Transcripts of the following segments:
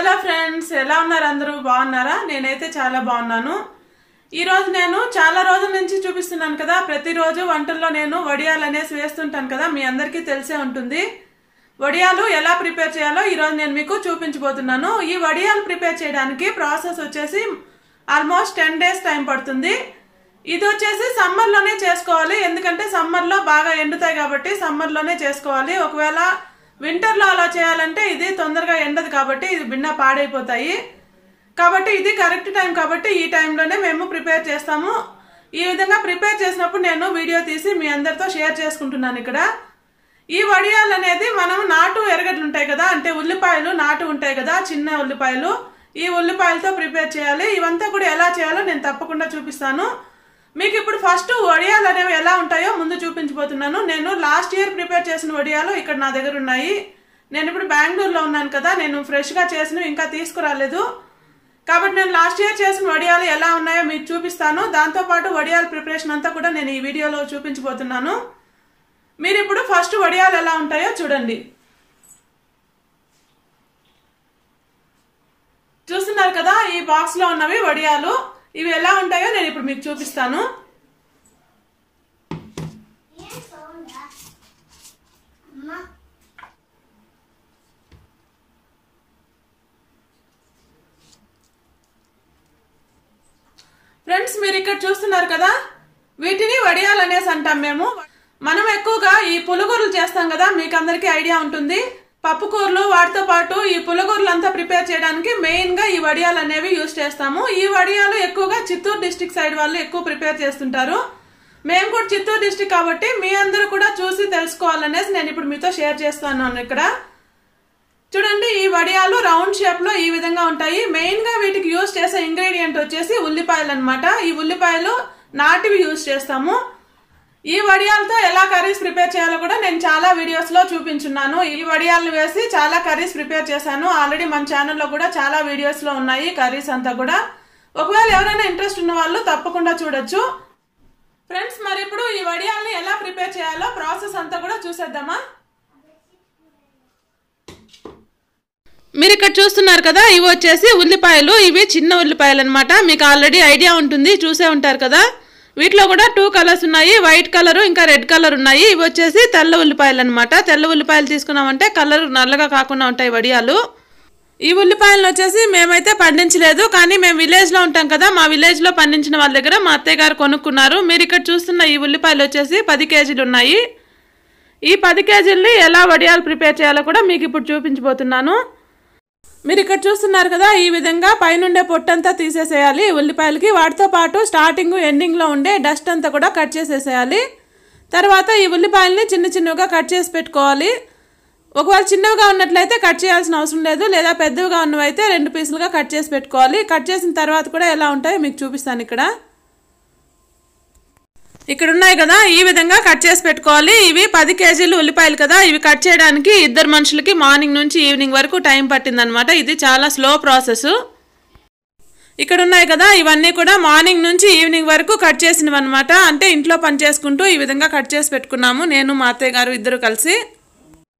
Hello friends ఎలా ఉన్నారు అందరూ? బాగున్నారా? నేనైతే చాలా బాగున్నాను. ఈరోజు నేను చాలా రోజుల నుంచి చూపిస్తున్నాను కదా ప్రతిరోజు వంటల్లో నేను వడియాలు అనేసి వేస్తుంటాను కదా మీ అందరికీ తెలిసే ఉంటుంది. వడియాలు ఎలా ప్రిపేర్ చేయాలో ఈ రోజు నేను మీకు చూపించబోతున్నాను. ఈ వడియాలు ప్రిపేర్ చేయడానికి ప్రాసెస్ వచ్చేసి ఆల్మోస్ట్ టెన్ డేస్ టైం పడుతుంది. ఇది వచ్చేసి సమ్మర్లోనే చేసుకోవాలి ఎందుకంటే సమ్మర్లో బాగా ఎండుతాయి కాబట్టి సమ్మర్లోనే చేసుకోవాలి. ఒకవేళ వింటర్లో అలా చేయాలంటే ఇది తొందరగా ఎండదు కాబట్టి ఇది భిన్న పాడైపోతాయి. కాబట్టి ఇది కరెక్ట్ టైం కాబట్టి ఈ టైంలోనే మేము ప్రిపేర్ చేస్తాము. ఈ విధంగా ప్రిపేర్ చేసినప్పుడు నేను వీడియో తీసి మీ అందరితో షేర్ చేసుకుంటున్నాను ఇక్కడ. ఈ వడియాలు అనేది మనం నాటు ఎరగడ్లు ఉంటాయి కదా అంటే ఉల్లిపాయలు నాటు ఉంటాయి కదా చిన్న ఉల్లిపాయలు. ఈ ఉల్లిపాయలతో ప్రిపేర్ చేయాలి. ఇవంతా కూడా ఎలా చేయాలో నేను తప్పకుండా చూపిస్తాను. మీకు ఇప్పుడు ఫస్ట్ వడియాలు అనేవి ఎలా ఉంటాయో ముందు చూపించబోతున్నాను. నేను లాస్ట్ ఇయర్ ప్రిపేర్ చేసిన వడియాలు ఇక్కడ నా దగ్గర ఉన్నాయి. నేను ఇప్పుడు బెంగళూరులో ఉన్నాను కదా నేను ఫ్రెష్గా చేసినవి ఇంకా తీసుకురాలేదు. కాబట్టి నేను లాస్ట్ ఇయర్ చేసిన వడియాలు ఎలా ఉన్నాయో మీకు చూపిస్తాను. దాంతోపాటు వడియాల ప్రిపరేషన్ అంతా కూడా నేను ఈ వీడియోలో చూపించబోతున్నాను. మీరు ఇప్పుడు ఫస్ట్ వడియాలు ఎలా ఉంటాయో చూడండి. చూస్తున్నారు కదా ఈ బాక్స్లో ఉన్నవి వడియాలు. ఇవి ఎలా ఉంటాయో నేను ఇప్పుడు మీకు చూపిస్తాను. ఫ్రెండ్స్ మీరు ఇక్కడ చూస్తున్నారు కదా? వీటిని వడియాలు అనేసి అంటాం మేము. మనం ఎక్కువగా ఈ పులుగురులు చేస్తాం కదా మీకు అందరికీ ఐడియా ఉంటుంది. పప్పు కూరలు వాటితో పాటు ఈ పులగూరలంతా ప్రిపేర్ చేయడానికి మెయిన్గా ఈ వడియాలు అనేవి యూజ్ చేస్తాము. ఈ వడియాలు ఎక్కువగా చిత్తూరు డిస్టిక్ సైడ్ వాళ్ళు ఎక్కువ ప్రిపేర్ చేస్తుంటారు. మేము కూడా చిత్తూరు డిస్టిక్ కాబట్టి మీ అందరూ కూడా చూసి తెలుసుకోవాలనేసి నేను ఇప్పుడు మీతో షేర్ చేస్తాను ఇక్కడ. చూడండి ఈ వడియాలు రౌండ్ షేప్లో ఈ విధంగా ఉంటాయి. మెయిన్గా వీటికి యూజ్ చేసే ఇంగ్రీడియంట్ వచ్చేసి ఉల్లిపాయలు అనమాట ఈ ఉల్లిపాయలు నాటివి యూజ్ చేస్తాము. ఈ వడియాలతో ఎలా కర్రీస్ ప్రిపేర్ చేయాలో కూడా నేను చాలా వీడియోస్లో చూపించున్నాను. ఈ వడియాలను వేసి చాలా కర్రీస్ ప్రిపేర్ చేశాను. ఆల్రెడీ మన ఛానల్లో కూడా చాలా వీడియోస్లో ఉన్నాయి కర్రీస్ అంతా కూడా. ఒకవేళ ఎవరైనా ఇంట్రెస్ట్ ఉన్న వాళ్ళు తప్పకుండా చూడొచ్చు. ఫ్రెండ్స్ మరి ఇప్పుడు ఈ వడియాల్ని ఎలా ప్రిపేర్ చేయాలో ప్రాసెస్ అంతా కూడా చూసేద్దామా? మీరు ఇక్కడ చూస్తున్నారు కదా ఇవి వచ్చేసి ఉల్లిపాయలు. ఇవి చిన్న ఉల్లిపాయలు అనమాట మీకు ఆల్రెడీ ఐడియా ఉంటుంది. చూసే ఉంటారు కదా. వీటిలో కూడా టూ కలర్స్ ఉన్నాయి. వైట్ కలర్ ఇంకా రెడ్ కలర్ ఉన్నాయి. ఇవి వచ్చేసి తెల్ల ఉల్లిపాయలు అనమాట తెల్ల ఉల్లిపాయలు తీసుకున్నామంటే కలర్ నల్లగా కాకుండా ఉంటాయి వడియాలు. ఈ ఉల్లిపాయలను వచ్చేసి మేమైతే పండించలేదు కానీ మేము విలేజ్లో ఉంటాం కదా మా విలేజ్లో పండించిన వాళ్ళ దగ్గర మా అత్తయ్య గారు కొనుక్కున్నారు. మీరు ఇక్కడ చూస్తున్న ఈ ఉల్లిపాయలు వచ్చేసి పది కేజీలు ఉన్నాయి. ఈ పది కేజీలని ఎలా వడియాలు ప్రిపేర్ చేయాలో కూడా మీకు ఇప్పుడు చూపించబోతున్నాను. మీరు ఇక్కడ చూస్తున్నారు కదా ఈ విధంగా పైనుండే పొట్టంతా తీసేసేయాలి. ఉల్లిపాయలకి వాటితో పాటు స్టార్టింగ్ ఎండింగ్లో ఉండే డస్ట్ అంతా కూడా కట్ చేసేసేయాలి. తర్వాత ఈ ఉల్లిపాయల్ని చిన్న చిన్నగా కట్ చేసి పెట్టుకోవాలి. ఒకవేళ చిన్నవిగా ఉన్నట్లయితే కట్ చేయాల్సిన అవసరం లేదు. లేదా పెద్దవిగా ఉన్నవైతే రెండు పీసులుగా కట్ చేసి పెట్టుకోవాలి. కట్ చేసిన తర్వాత కూడా ఎలా ఉంటాయో మీకు చూపిస్తాను ఇక్కడ. ఇక్కడ ఉన్నాయి కదా ఈ విధంగా కట్ చేసి పెట్టుకోవాలి. ఇవి పది కేజీలు ఉల్లిపాయలు కదా ఇవి కట్ చేయడానికి ఇద్దరు మనుషులకి మార్నింగ్ నుంచి ఈవినింగ్ వరకు టైం పట్టిందనమాట ఇది చాలా స్లో ప్రాసెస్. ఇక్కడ ఉన్నాయి కదా ఇవన్నీ కూడా మార్నింగ్ నుంచి ఈవినింగ్ వరకు కట్ చేసినవి అనమాట అంటే ఇంట్లో పని చేసుకుంటూ ఈ విధంగా కట్ చేసి పెట్టుకున్నాము. నేను మా అత్తయ్య గారు ఇద్దరు కలిసి.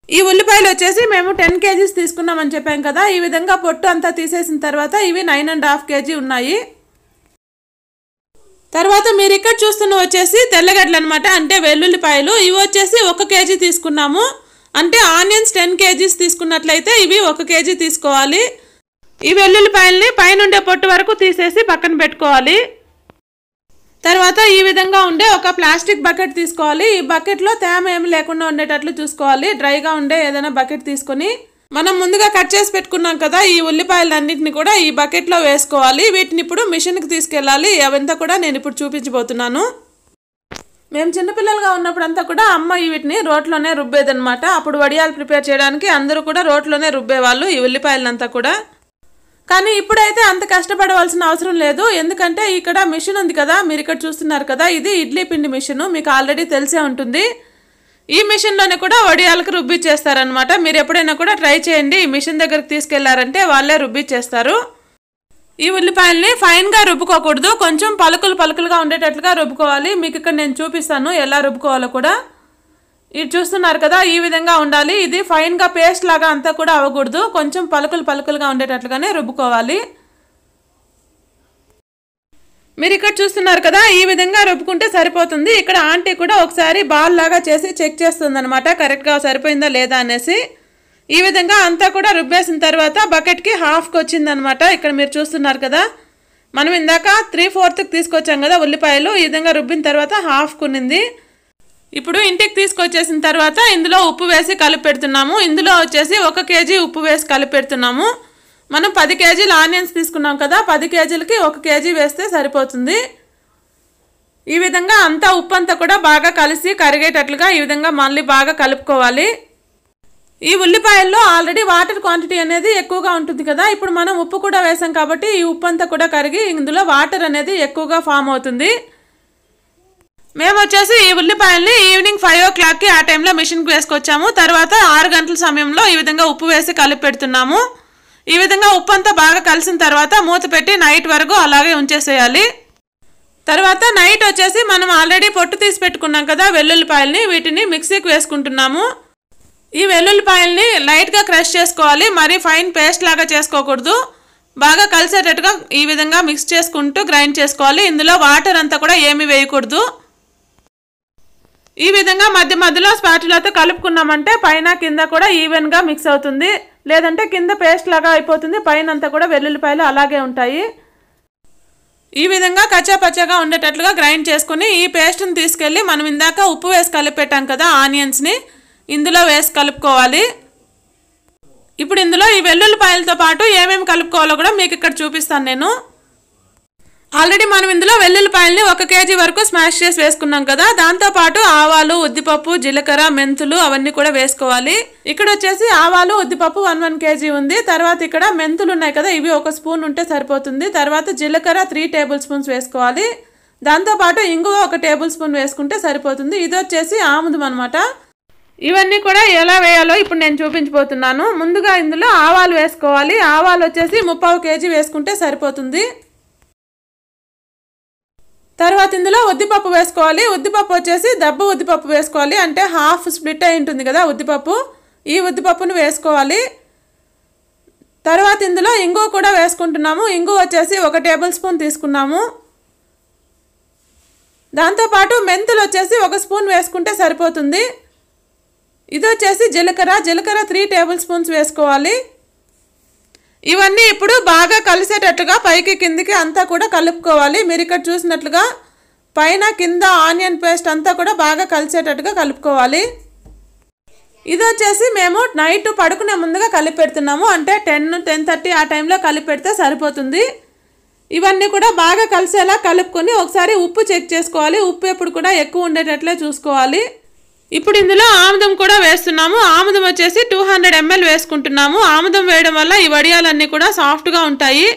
ఈ ఉల్లిపాయలు వచ్చేసి మేము టెన్ కేజీస్ తీసుకున్నామని చెప్పాం కదా ఈ విధంగా పొట్టు అంతా తీసేసిన తర్వాత ఇవి నైన్ అండ్ హాఫ్ కేజీ ఉన్నాయి. తర్వాత మీరు ఇక్కడ చూస్తున్న వచ్చేసి తెల్లగడ్డలు అనమాట అంటే వెల్లుల్లిపాయలు. ఇవి వచ్చేసి ఒక కేజీ తీసుకున్నాము. అంటే ఆనియన్స్ టెన్ కేజీస్ తీసుకున్నట్లయితే ఇవి ఒక కేజీ తీసుకోవాలి. ఈ వెల్లుల్లిపాయల్ని పైనుండే పొట్టు వరకు తీసేసి పక్కన పెట్టుకోవాలి. తర్వాత ఈ విధంగా ఉండే ఒక ప్లాస్టిక్ బకెట్ తీసుకోవాలి. ఈ బకెట్లో తేమ ఏమి లేకుండా ఉండేటట్లు చూసుకోవాలి. డ్రైగా ఉండే ఏదైనా బకెట్ తీసుకొని మనం ముందుగా కట్ చేసి పెట్టుకున్నాం కదా ఈ ఉల్లిపాయలన్నింటిని కూడా ఈ బకెట్లో వేసుకోవాలి. వీటిని ఇప్పుడు మిషన్కి తీసుకెళ్ళాలి. అవంతా కూడా నేను ఇప్పుడు చూపించబోతున్నాను. మేము చిన్నపిల్లలుగా ఉన్నప్పుడంతా కూడా అమ్మ వీటిని రోట్లోనే రుబ్బేదనమాట అప్పుడు వడియాలు ప్రిపేర్ చేయడానికి అందరూ కూడా రోట్లోనే రుబ్బేవాళ్ళు ఈ ఉల్లిపాయలంతా కూడా. కానీ ఇప్పుడైతే అంత కష్టపడవలసిన అవసరం లేదు. ఎందుకంటే ఇక్కడ మిషన్ ఉంది కదా మీరు ఇక్కడ చూస్తున్నారు కదా ఇది ఇడ్లీ పిండి మిషన్. మీకు ఆల్రెడీ తెలిసే ఉంటుంది. ఈ మిషన్లోనే కూడా వడియాలకు రుబ్బిచ్చేస్తారనమాట మీరు ఎప్పుడైనా కూడా ట్రై చేయండి. ఈ మిషన్ దగ్గరికి తీసుకెళ్ళారంటే వాళ్ళే రుబ్బిచ్చేస్తారు. ఈ ఉల్లిపాయల్ని ఫైన్గా రుబ్బుకోకూడదు. కొంచెం పలుకులు పలుకులుగా ఉండేటట్లుగా రుబ్బుకోవాలి. మీకు ఇక్కడ నేను చూపిస్తాను ఎలా రుబ్బుకోవాలో కూడా. ఇది చూస్తున్నారు కదా ఈ విధంగా ఉండాలి. ఇది ఫైన్గా పేస్ట్ లాగా అంతా కూడా అవ్వకూడదు. కొంచెం పలుకులు పలుకులుగా ఉండేటట్లుగానే రుబ్బుకోవాలి. మీరు ఇక్కడ చూస్తున్నారు కదా ఈ విధంగా రుబ్బుకుంటే సరిపోతుంది. ఇక్కడ ఆంటీ కూడా ఒకసారి బాల్ లాగా చేసి చెక్ చేస్తుంది అనమాట కరెక్ట్గా సరిపోయిందా లేదా అనేసి. ఈ విధంగా అంతా కూడా రుబ్బేసిన తర్వాత బకెట్కి హాఫ్కి వచ్చిందనమాట ఇక్కడ మీరు చూస్తున్నారు కదా. మనం ఇందాక త్రీ ఫోర్త్కి తీసుకొచ్చాం కదా ఉల్లిపాయలు. ఈ విధంగా రుబ్బిన తర్వాత హాఫ్కి ఉన్నింది. ఇప్పుడు ఇంటికి తీసుకొచ్చేసిన తర్వాత ఇందులో ఉప్పు వేసి కలిపి పెడుతున్నాము ఇందులో వచ్చేసి ఒక కేజీ ఉప్పు వేసి కలిపి పెడుతున్నాము మనం పది కేజీలు ఆనియన్స్ తీసుకున్నాం కదా పది కేజీలకి ఒక కేజీ వేస్తే సరిపోతుంది. ఈ విధంగా అంతా ఉప్పు అంతా కూడా బాగా కలిసి కరిగేటట్లుగా ఈ విధంగా మళ్ళీ బాగా కలుపుకోవాలి. ఈ ఉల్లిపాయల్లో ఆల్రెడీ వాటర్ క్వాంటిటీ అనేది ఎక్కువగా ఉంటుంది కదా ఇప్పుడు మనం ఉప్పు కూడా వేసాం కాబట్టి ఈ ఉప్పు అంతా కూడా కరిగి ఇందులో వాటర్ అనేది ఎక్కువగా ఫామ్ అవుతుంది. మేము వచ్చేసి ఈ ఉల్లిపాయల్ని ఈవినింగ్ ఫైవ్ ఓ క్లాక్కి ఆ టైంలో మిషన్కి వేసుకొచ్చాము. తర్వాత ఆరు గంటల సమయంలో ఈ విధంగా ఉప్పు వేసి కలిపి పెడుతున్నాము. ఈ విధంగా ఉప్పు అంతా బాగా కలిసిన తర్వాత మూత పెట్టి నైట్ వరకు అలాగే ఉంచేసేయాలి. తర్వాత నైట్ వచ్చేసి మనం ఆల్రెడీ పొట్టు తీసి పెట్టుకున్నాం కదా వెల్లుల్లిపాయల్ని వీటిని మిక్సీకి వేసుకుంటున్నాము. ఈ వెల్లుల్లిపాయల్ని లైట్గా క్రష్ చేసుకోవాలి మరీ ఫైన్ పేస్ట్ లాగా చేసుకోకూడదు. బాగా కలిసేటట్టుగా ఈ విధంగా మిక్స్ చేసుకుంటూ గ్రైండ్ చేసుకోవాలి. ఇందులో వాటర్ అంతా కూడా ఏమీ వేయకూడదు. ఈ విధంగా మధ్య మధ్యలో స్పాటులతో కలుపుకున్నామంటే పైన కింద కూడా ఈవెన్గా మిక్స్ అవుతుంది. లేదంటే కింద పేస్ట్ లాగా అయిపోతుంది. పైన అంతా కూడా వెల్లుల్లిపాయలు అలాగే ఉంటాయి. ఈ విధంగా కచ్చాపచ్చగా ఉండేటట్లుగా గ్రైండ్ చేసుకుని ఈ పేస్ట్ని తీసుకెళ్ళి మనం ఇందాక ఉప్పు వేసి కలిపెట్టాం కదా ఆనియన్స్ని. ఇందులో వేసి కలుపుకోవాలి. ఇప్పుడు ఇందులో ఈ వెల్లుల్లిపాయలతో పాటు ఏమేమి కలుపుకోవాలో కూడా మీకు ఇక్కడ చూపిస్తాను నేను. ఆల్రెడీ మనం ఇందులో వెల్లుల్లిపాయల్ని ఒక కేజీ వరకు స్మాష్ చేసి వేసుకున్నాం కదా. దాంతోపాటు ఆవాలు ఉద్దిపప్పు జీలకర్ర మెంతులు అవన్నీ కూడా వేసుకోవాలి. ఇక్కడ వచ్చేసి ఆవాలు ఉద్దిపప్పు వన్ వన్ కేజీ ఉంది. తర్వాత ఇక్కడ మెంతులు ఉన్నాయి కదా ఇవి ఒక స్పూన్ ఉంటే సరిపోతుంది. తర్వాత జీలకర్ర త్రీ టేబుల్ స్పూన్స్ వేసుకోవాలి. దాంతోపాటు ఇంగువ ఒక టేబుల్ స్పూన్ వేసుకుంటే సరిపోతుంది. ఇది వచ్చేసి ఆముదం అనమాట ఇవన్నీ కూడా ఎలా వేయాలో ఇప్పుడు నేను చూపించబోతున్నాను. ముందుగా ఇందులో ఆవాలు వేసుకోవాలి. ఆవాలు వచ్చేసి ముప్పావు కేజీ వేసుకుంటే సరిపోతుంది. తర్వాత ఇందులో ఉద్దిపప్పు వేసుకోవాలి. ఉద్దిపప్పు వచ్చేసి దెబ్బ ఉద్దిపప్పు వేసుకోవాలి. అంటే హాఫ్ స్ప్లిట్ అయి ఉంటుంది కదా ఉద్దిపప్పు. ఈ ఉద్దిపప్పును వేసుకోవాలి. తర్వాత ఇందులో ఇంగు కూడా వేసుకుంటున్నాము. ఇంగు వచ్చేసి ఒక టేబుల్ స్పూన్ తీసుకున్నాము. దాంతోపాటు మెంతులు వచ్చేసి ఒక స్పూన్ వేసుకుంటే సరిపోతుంది. ఇది వచ్చేసి జీలకర్ర. జీలకర్ర త్రీ టేబుల్ స్పూన్స్ వేసుకోవాలి. ఇవన్నీ ఇప్పుడు బాగా కలిసేటట్టుగా పైకి కిందికి అంతా కూడా కలుపుకోవాలి. మీరు ఇక్కడ చూసినట్లుగా పైన కింద ఆనియన్ పేస్ట్ అంతా కూడా బాగా కలిసేటట్టుగా కలుపుకోవాలి. ఇది వచ్చేసి మేము నైట్ పడుకునే ముందుగా కలిపెడుతున్నాము. అంటే టెన్ టెన్ థర్టీ ఆ టైంలో కలిపెడితే సరిపోతుంది. ఇవన్నీ కూడా బాగా కలిసేలా కలుపుకొని ఒకసారి ఉప్పు చెక్ చేసుకోవాలి. ఉప్పు ఎప్పుడు కూడా ఎక్కువ ఉండేటట్లే చూసుకోవాలి. ఇప్పుడు ఇందులో ఆముదం కూడా వేస్తున్నాము. ఆముదం వచ్చేసి టూ హండ్రెడ్ ఎంఎల్ వేసుకుంటున్నాము. ఆముదం వేయడం వల్ల ఈ వడియాలన్నీ కూడా సాఫ్ట్గా ఉంటాయి.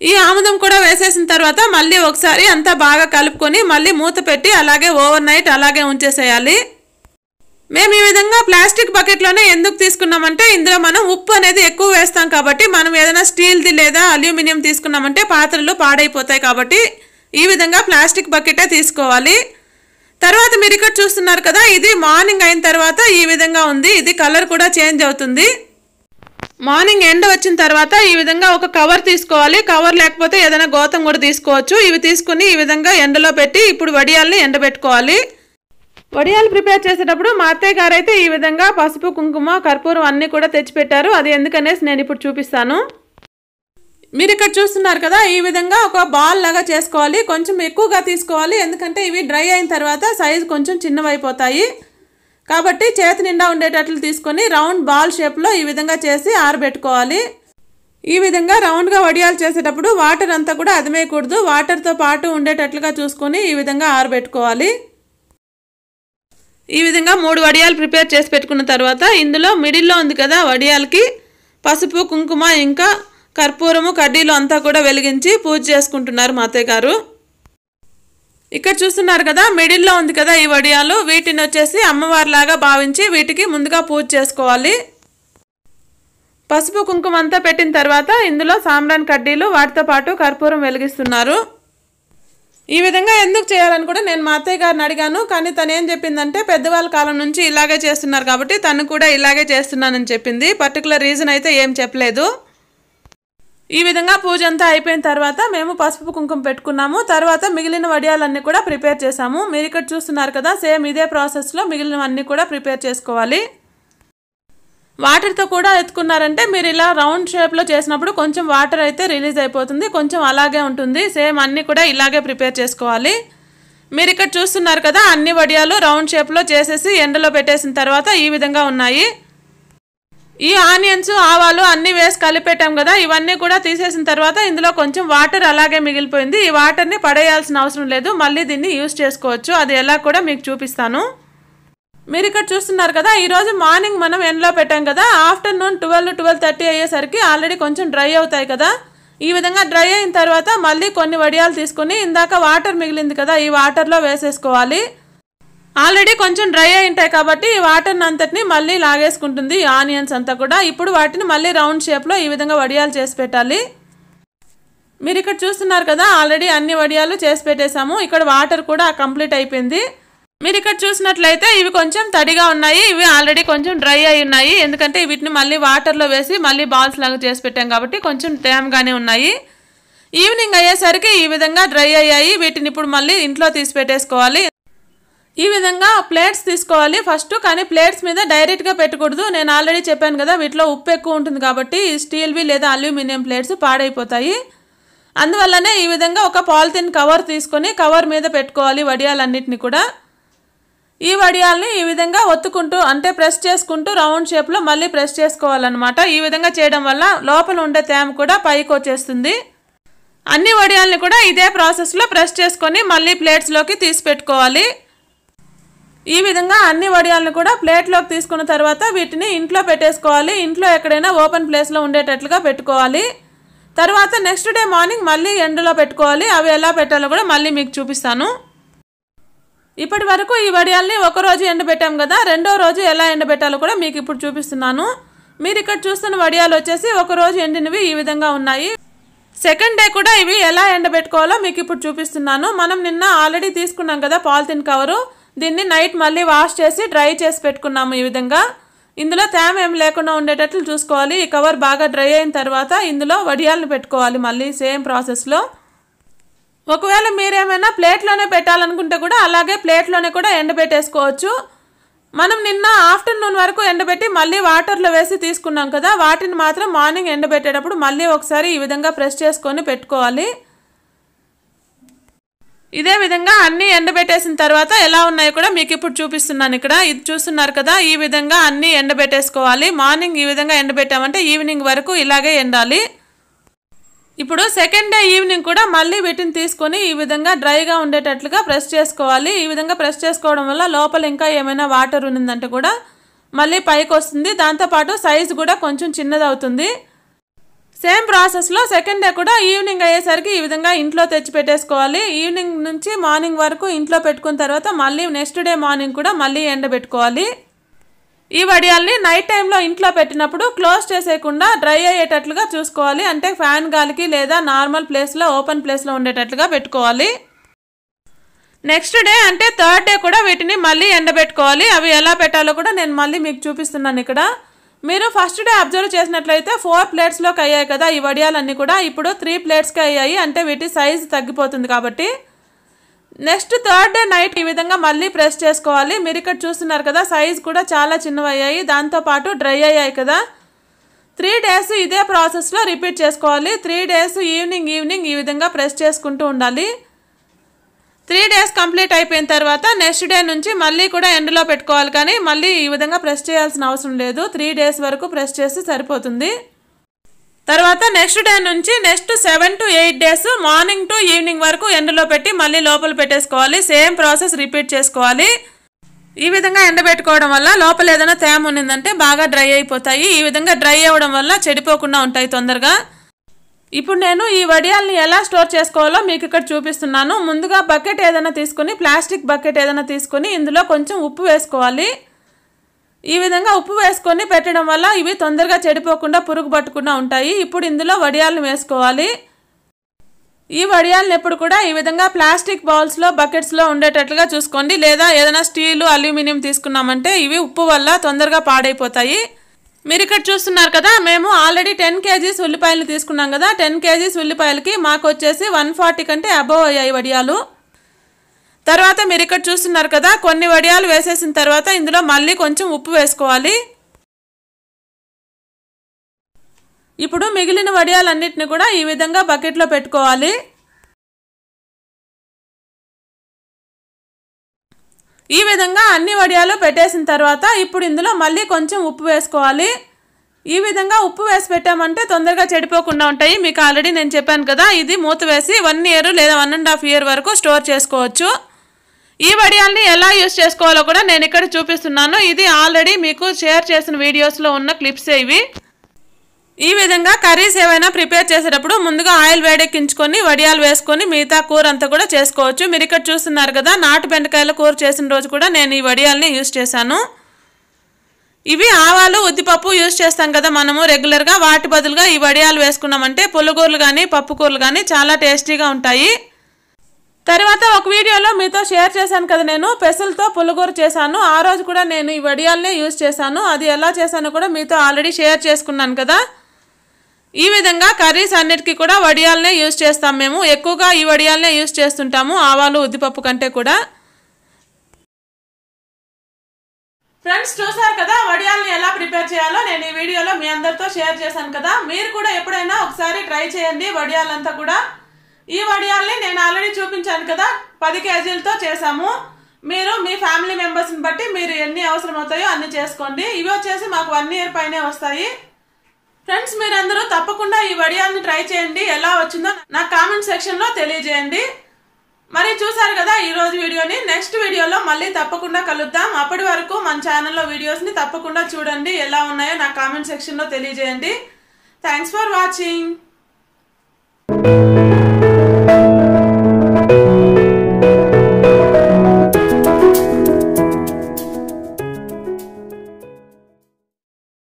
ఈ ఆముదం కూడా వేసేసిన తర్వాత మళ్ళీ ఒకసారి అంతా బాగా కలుపుకొని మళ్ళీ మూత పెట్టి అలాగే ఓవర్ నైట్ అలాగే ఉంచేసేయాలి. మేము ఈ విధంగా ప్లాస్టిక్ బకెట్లోనే ఎందుకు తీసుకున్నామంటే ఇందులో మనం ఉప్పు అనేది ఎక్కువ వేస్తాం కాబట్టి మనం ఏదైనా స్టీల్ది లేదా అల్యూమినియం తీసుకున్నామంటే పాత్రలు పాడైపోతాయి కాబట్టి ఈ విధంగా ప్లాస్టిక్ బకెటే తీసుకోవాలి. తర్వాత మీరు ఇక్కడ చూస్తున్నారు కదా ఇది మార్నింగ్ అయిన తర్వాత ఈ విధంగా ఉంది. ఇది కలర్ కూడా చేంజ్ అవుతుంది. మార్నింగ్ ఎండ వచ్చిన తర్వాత ఈ విధంగా ఒక కవర్ తీసుకోవాలి. కవర్ లేకపోతే ఏదైనా గోతం కూడా తీసుకోవచ్చు. ఇవి తీసుకుని ఈ విధంగా ఎండలో పెట్టి ఇప్పుడు వడియాల్ని ఎండబెట్టుకోవాలి. వడియాలు ప్రిపేర్ చేసేటప్పుడు మా అత్తయ్య గారు అయితే ఈ విధంగా పసుపు కుంకుమ కర్పూరం అన్నీ కూడా తెచ్చిపెట్టారు. అది ఎందుకనేసి నేను ఇప్పుడు చూపిస్తాను. మీరు ఇక్కడ చూస్తున్నారు కదా ఈ విధంగా ఒక బాల్ లాగా చేసుకోవాలి. కొంచెం ఎక్కువగా తీసుకోవాలి. ఎందుకంటే ఇవి డ్రై అయిన తర్వాత సైజు కొంచెం చిన్నవైపోతాయి. కాబట్టి చేతి నిండా ఉండేటట్లు తీసుకొని రౌండ్ బాల్ షేప్లో ఈ విధంగా చేసి ఆరబెట్టుకోవాలి. ఈ విధంగా రౌండ్గా వడియాలు చేసేటప్పుడు వాటర్ అంతా కూడా అదమేయకూడదు. వాటర్తో పాటు ఉండేటట్లుగా చూసుకొని ఈ విధంగా ఆరబెట్టుకోవాలి. ఈ విధంగా మూడు వడియాలు ప్రిపేర్ చేసి పెట్టుకున్న తర్వాత ఇందులో మిడిల్లో ఉంది కదా వడియాలకి పసుపు కుంకుమ ఇంకా కర్పూరము కడ్డీలు అంతా కూడా వెలిగించి పూజ చేసుకుంటున్నారు మా అత్తయ్య గారు. ఇక్కడ చూస్తున్నారు కదా మిడిల్లో ఉంది కదా ఈ వడియాలు. వీటిని వచ్చేసి అమ్మవారిలాగా భావించి వీటికి ముందుగా పూజ చేసుకోవాలి. పసుపు కుంకుమ అంతా పెట్టిన తర్వాత ఇందులో సాంబ్రాన్ కడ్డీలు వాటితో పాటు కర్పూరం వెలిగిస్తున్నారు. ఈ విధంగా ఎందుకు చేయాలని కూడా నేను మా అత్తయ్య గారిని అడిగాను. కానీ తను ఏం చెప్పిందంటే పెద్దవాళ్ళ కాలం నుంచి ఇలాగే చేస్తున్నారు కాబట్టి తను కూడా ఇలాగే చేస్తున్నానని చెప్పింది. పర్టికులర్ రీజన్ అయితే ఏం చెప్పలేదు. ఈ విధంగా పూజ అంతా అయిపోయిన తర్వాత మేము పసుపు కుంకుమ పెట్టుకున్నాము. తర్వాత మిగిలిన వడియాలన్నీ కూడా ప్రిపేర్ చేసాము మీరు ఇక్కడ చూస్తున్నారు కదా సేమ్ ఇదే ప్రాసెస్లో మిగిలినవన్నీ కూడా ప్రిపేర్ చేసుకోవాలి. వాటర్తో కూడా ఎత్తుకున్నారంటే మీరు ఇలా రౌండ్ షేప్లో చేసినప్పుడు కొంచెం వాటర్ అయితే రిలీజ్ అయిపోతుంది. కొంచెం అలాగే ఉంటుంది. సేమ్ అన్నీ కూడా ఇలాగే ప్రిపేర్ చేసుకోవాలి. మీరు ఇక్కడ చూస్తున్నారు కదా అన్ని వడియాలు రౌండ్ షేప్లో చేసేసి ఎండలో పెట్టేసిన తర్వాత ఈ విధంగా ఉన్నాయి. ఈ ఆనియన్స్ ఆవాలు అన్నీ వేసి కలిపెట్టాం కదా ఇవన్నీ కూడా తీసేసిన తర్వాత ఇందులో కొంచెం వాటర్ అలాగే మిగిలిపోయింది. ఈ వాటర్ని పడేయాల్సిన అవసరం లేదు. మళ్ళీ దీన్ని యూస్ చేసుకోవచ్చు. అది ఎలా కూడా మీకు చూపిస్తాను. మీరు ఇక్కడ చూస్తున్నారు కదా ఈరోజు మార్నింగ్ మనం ఎండలో పెట్టాం కదా ఆఫ్టర్నూన్ ట్వెల్వ్ ట్వెల్వ్ థర్టీ అయ్యేసరికి ఆల్రెడీ కొంచెం డ్రై అవుతాయి కదా. ఈ విధంగా డ్రై అయిన తర్వాత మళ్ళీ కొన్ని వడియాలు తీసుకుని ఇందాక వాటర్ మిగిలింది కదా ఈ వాటర్లో వేసేసుకోవాలి. ఆల్రెడీ కొంచెం డ్రై అయి ఉంటాయి కాబట్టి వాటర్ని అంతటిని మళ్ళీ లాగేసుకుంటుంది ఈ ఆనియన్స్ అంతా కూడా. ఇప్పుడు వాటిని మళ్ళీ రౌండ్ షేప్లో ఈ విధంగా వడియాలు చేసి పెట్టాలి. మీరు ఇక్కడ చూస్తున్నారు కదా ఆల్రెడీ అన్ని వడియాలు చేసి పెట్టేశాము. ఇక్కడ వాటర్ కూడా కంప్లీట్ అయిపోయింది. మీరు ఇక్కడ చూసినట్లయితే ఇవి కొంచెం తడిగా ఉన్నాయి. ఇవి ఆల్రెడీ కొంచెం డ్రై అయి ఉన్నాయి. ఎందుకంటే వీటిని మళ్ళీ వాటర్లో వేసి మళ్ళీ బాల్స్ లాగా చేసి పెట్టాం కాబట్టి కొంచెం టైమ్గానే ఉన్నాయి. ఈవినింగ్ అయ్యేసరికి ఈ విధంగా డ్రై అయ్యాయి. వీటిని ఇప్పుడు మళ్ళీ ఇంట్లో తీసి పెట్టేసుకోవాలి. ఈ విధంగా ప్లేట్స్ తీసుకోవాలి ఫస్ట్ కానీ ప్లేట్స్ మీద డైరెక్ట్గా పెట్టకూడదు. నేను ఆల్రెడీ చెప్పాను కదా వీటిలో ఉప్పు ఎక్కువ ఉంటుంది కాబట్టి స్టీల్వి లేదా అల్యూమినియం ప్లేట్స్ పాడైపోతాయి. అందువల్లనే ఈ విధంగా ఒక పాలిథిన్ కవర్ తీసుకొని కవర్ మీద పెట్టుకోవాలి వడియాలన్నిటిని కూడా. ఈ వడియాల్ని ఈ విధంగా ఒత్తుకుంటూ అంటే ప్రెస్ చేసుకుంటూ రౌండ్ షేప్లో మళ్ళీ ప్రెస్ చేసుకోవాలన్నమాట. ఈ విధంగా చేయడం వల్ల లోపల ఉండే తేమ కూడా పైకి వచ్చేస్తుంది. అన్ని వడియాల్ని కూడా ఇదే ప్రాసెస్లో ప్రెస్ చేసుకొని మళ్ళీ ప్లేట్స్లోకి తీసి పెట్టుకోవాలి. ఈ విధంగా అన్ని వడియాలను కూడా ప్లేట్లోకి తీసుకున్న తర్వాత వీటిని ఇంట్లో పెట్టేసుకోవాలి. ఇంట్లో ఎక్కడైనా ఓపెన్ ప్లేస్లో ఉండేటట్లుగా పెట్టుకోవాలి. తర్వాత నెక్స్ట్ డే మార్నింగ్ మళ్ళీ ఎండలో పెట్టుకోవాలి. అవి ఎలా పెట్టాలో కూడా మళ్ళీ మీకు చూపిస్తాను. ఇప్పటి వరకు ఈ వడియాల్ని ఒక రోజు ఎండబెట్టాం కదా రెండో రోజు ఎలా ఎండబెట్టాలో కూడా మీకు ఇప్పుడు చూపిస్తున్నాను. మీరు ఇక్కడ చూస్తున్న వడియాలు వచ్చేసి ఒక రోజు ఎండినవి ఈ విధంగా ఉన్నాయి. సెకండ్ డే కూడా ఇవి ఎలా ఎండబెట్టుకోవాలో మీకు ఇప్పుడు చూపిస్తున్నాను. మనం నిన్న ఆల్రెడీ తీసుకున్నాం కదా పాలిథిన్ కవరు. దీన్ని నైట్ మళ్ళీ వాష్ చేసి డ్రై చేసి పెట్టుకున్నాము ఈ విధంగా. ఇందులో తేమ ఏం లేకుండా ఉండేటట్లు చూసుకోవాలి. ఈ కవర్ బాగా డ్రై అయిన తర్వాత ఇందులో వడియాలను పెట్టుకోవాలి మళ్ళీ సేమ్ ప్రాసెస్లో ఒకవేళ మీరేమైనా ప్లేట్లోనే పెట్టాలనుకుంటే కూడా అలాగే ప్లేట్లోనే కూడా ఎండబెట్టేసుకోవచ్చు. మనం నిన్న ఆఫ్టర్నూన్ వరకు ఎండబెట్టి మళ్ళీ వాటర్లో వేసి తీసుకున్నాం కదా వాటిని మాత్రం మార్నింగ్ ఎండబెట్టేటప్పుడు మళ్ళీ ఒకసారి ఈ విధంగా ప్రెస్ చేసుకొని పెట్టుకోవాలి. ఇదే విధంగా అన్నీ ఎండబెట్టేసిన తర్వాత ఎలా ఉన్నాయో కూడా మీకు ఇప్పుడు చూపిస్తున్నాను ఇక్కడ. ఇది చూస్తున్నారు కదా ఈ విధంగా అన్నీ ఎండబెట్టేసుకోవాలి. మార్నింగ్ ఈ విధంగా ఎండబెట్టామంటే ఈవినింగ్ వరకు ఇలాగే ఎండాలి. ఇప్పుడు సెకండ్ డే ఈవినింగ్ కూడా మళ్ళీ వీటిని తీసుకొని ఈ విధంగా డ్రైగా ఉండేటట్లుగా ప్రెస్ చేసుకోవాలి. ఈ విధంగా ప్రెస్ చేసుకోవడం వల్ల లోపల ఇంకా ఏమైనా వాటర్ ఉన్నదంటే కూడా మళ్ళీ పైకి వస్తుంది దాంతోపాటు సైజు కూడా కొంచెం చిన్నది అవుతుంది సేమ్ ప్రాసెస్లో సెకండ్ డే కూడా ఈవినింగ్ అయ్యేసరికి ఈ విధంగా ఇంట్లో తెచ్చి పెట్టేసుకోవాలి. ఈవినింగ్ నుంచి మార్నింగ్ వరకు ఇంట్లో పెట్టుకున్న తర్వాత మళ్ళీ నెక్స్ట్ డే మార్నింగ్ కూడా మళ్ళీ ఎండబెట్టుకోవాలి. ఈ వడియాల్ని నైట్ టైంలో ఇంట్లో పెట్టినప్పుడు క్లోజ్ చేసేయకుండా డ్రై అయ్యేటట్లుగా చూసుకోవాలి. అంటే ఫ్యాన్ గాలికి లేదా నార్మల్ ప్లేస్లో ఓపెన్ ప్లేస్లో ఉండేటట్లుగా పెట్టుకోవాలి. నెక్స్ట్ డే అంటే థర్డ్ డే కూడా వీటిని మళ్ళీ ఎండబెట్టుకోవాలి. అవి ఎలా పెట్టాలో కూడా నేను మళ్ళీ మీకు చూపిస్తున్నాను ఇక్కడ. మీరు ఫస్ట్ డే అబ్జర్వ్ చేసినట్లయితే ఫోర్ ప్లేట్స్లోకి అయ్యాయి కదా ఈ వడియాలన్నీ కూడా. ఇప్పుడు త్రీ ప్లేట్స్కి అయ్యాయి అంటే వీటి సైజు తగ్గిపోతుంది కాబట్టి. నెక్స్ట్ థర్డ్ డే నైట్ ఈ విధంగా మళ్ళీ ప్రెస్ చేసుకోవాలి. మీరు ఇక్కడ చూస్తున్నారు కదా సైజ్ కూడా చాలా చిన్నవి అయ్యాయి దాంతోపాటు డ్రై అయ్యాయి కదా. త్రీ డేస్ ఇదే ప్రాసెస్లో రిపీట్ చేసుకోవాలి. త్రీ డేస్ ఈవినింగ్ ఈవినింగ్ ఈ విధంగా ప్రెస్ చేసుకుంటూ ఉండాలి. త్రీ డేస్ కంప్లీట్ అయిపోయిన తర్వాత నెక్స్ట్ డే నుంచి మళ్ళీ కూడా ఎండలో పెట్టుకోవాలి కానీ మళ్ళీ ఈ విధంగా ప్రెస్ చేయాల్సిన అవసరం లేదు. త్రీ డేస్ వరకు ప్రెస్ చేస్తే సరిపోతుంది. తర్వాత నెక్స్ట్ డే నుంచి next seven to eight days morning to evening వరకు ఎండలో పెట్టి మళ్ళీ లోపల పెట్టేసుకోవాలి. సేమ్ ప్రాసెస్ రిపీట్ చేసుకోవాలి. ఈ విధంగా ఎండబెట్టుకోవడం వల్ల లోపల ఏదైనా తేమ ఉన్నిందంటే బాగా డ్రై అయిపోతాయి. ఈ విధంగా డ్రై అవ్వడం వల్ల చెడిపోకుండా ఉంటాయి తొందరగా. ఇప్పుడు నేను ఈ వడియాల్ని ఎలా స్టోర్ చేసుకోవాలో మీకు ఇక్కడ చూపిస్తున్నాను. ముందుగా బకెట్ ఏదైనా తీసుకొని ప్లాస్టిక్ బకెట్ ఏదైనా తీసుకొని ఇందులో కొంచెం ఉప్పు వేసుకోవాలి. ఈ విధంగా ఉప్పు వేసుకొని పెట్టడం వల్ల ఇవి తొందరగా చెడిపోకుండా పురుగు పట్టకుండా ఉంటాయి. ఇప్పుడు ఇందులో వడియాలను వేసుకోవాలి. ఈ వడియాలను ఎప్పుడు కూడా ఈ విధంగా ప్లాస్టిక్ బౌల్స్లో బకెట్స్లో ఉండేటట్లుగా చూసుకోండి. లేదా ఏదైనా స్టీలు అల్యూమినియం తీసుకున్నామంటే ఇవి ఉప్పు వల్ల తొందరగా పాడైపోతాయి. మీరు ఇక్కడ చూస్తున్నారు కదా మేము ఆల్రెడీ టెన్ కేజీస్ ఉల్లిపాయలు తీసుకున్నాం కదా టెన్ కేజీస్ ఉల్లిపాయలకి మాకు వచ్చేసి వన్ ఫార్టీ కంటే అబోవ్ అయ్యాయి వడియాలు. తర్వాత మీరు ఇక్కడ చూస్తున్నారు కదా కొన్ని వడియాలు వేసేసిన తర్వాత ఇందులో మళ్ళీ కొంచెం ఉప్పు వేసుకోవాలి. ఇప్పుడు మిగిలిన వడియాలన్నిటిని కూడా ఈ విధంగా బకెట్లో పెట్టుకోవాలి. ఈ విధంగా అన్ని వడియాలు పెట్టేసిన తర్వాత ఇప్పుడు ఇందులో మళ్ళీ కొంచెం ఉప్పు వేసుకోవాలి. ఈ విధంగా ఉప్పు వేసి పెట్టామంటే తొందరగా చెడిపోకుండా ఉంటాయి. మీకు ఆల్రెడీ నేను చెప్పాను కదా ఇది మూత వేసి వన్ ఇయర్ లేదా వన్ అండ్ హాఫ్ ఇయర్ వరకు స్టోర్ చేసుకోవచ్చు. ఈ వడియాల్ని ఎలా యూస్ చేసుకోవాలో కూడా నేను ఇక్కడ చూపిస్తున్నాను. ఇది ఆల్రెడీ మీకు షేర్ చేసిన వీడియోస్లో ఉన్న క్లిప్స్ ఇవి. ఈ విధంగా కర్రీస్ ఏవైనా ప్రిపేర్ చేసేటప్పుడు ముందుగా ఆయిల్ వేడెక్కించుకొని వడియాలు వేసుకొని మిగతా కూర అంతా కూడా చేసుకోవచ్చు. మీరు ఇక్కడ చూస్తున్నారు కదా నాటు బెండకాయల కూర చేసిన రోజు కూడా నేను ఈ వడియాల్ని యూజ్ చేశాను. ఇవి ఆవాలు ఉద్దిపప్పు యూస్ చేస్తాం కదా మనము రెగ్యులర్గా. వాటి బదులుగా ఈ వడియాలు వేసుకున్నామంటే పుల్లగూరలు కానీ పప్పుకూరలు కానీ చాలా టేస్టీగా ఉంటాయి. తర్వాత ఒక వీడియోలో మీతో షేర్ చేశాను కదా నేను. పెసలతో పులుగూర చేశాను. ఆ రోజు కూడా నేను ఈ వడియాలనే యూజ్ చేశాను. అది ఎలా చేశానో కూడా మీతో ఆల్రెడీ షేర్ చేసుకున్నాను కదా. ఈ విధంగా కర్రీస్ అన్నిటికీ కూడా వడియాలనే యూజ్ చేస్తాం మేము. ఎక్కువగా ఈ వడియాలనే యూజ్ చేస్తుంటాము. ఆవాలు ఉద్దిపప్పు కంటే కూడా. ఫ్రెండ్స్ చూసారు కదా? వడియాల్ని ఎలా ప్రిపేర్ చేయాలో నేను ఈ వీడియోలో మీ అందరితో షేర్ చేశాను కదా. మీరు కూడా ఎప్పుడైనా ఒకసారి ట్రై చేయండి వడియాలంతా కూడా. ఈ వడియాల్ని నేను ఆల్రెడీ చూపించాను కదా. పది కేజీలతో చేసాము మీరు మీ ఫ్యామిలీ మెంబర్స్ని బట్టి మీరు ఎన్ని అవసరం అవుతాయో అన్ని చేసుకోండి. ఇవి వచ్చేసి మాకు వన్ ఇయర్ పైనే వస్తాయి. ఫ్రెండ్స్ మీరందరూ తప్పకుండా ఈ వడియాల్ని ట్రై చేయండి. ఎలా వచ్చిందో నా కామెంట్ సెక్షన్లో తెలియజేయండి. మరి చూసారు కదా ఈ రోజు వీడియోని. నెక్స్ట్ వీడియోలో మళ్ళీ తప్పకుండా కలుద్దాం. అప్పటి వరకు మన ఛానల్లో వీడియోస్ని తప్పకుండా చూడండి. ఎలా ఉన్నాయో నా కామెంట్ సెక్షన్లో తెలియజేయండి. Thanks for watching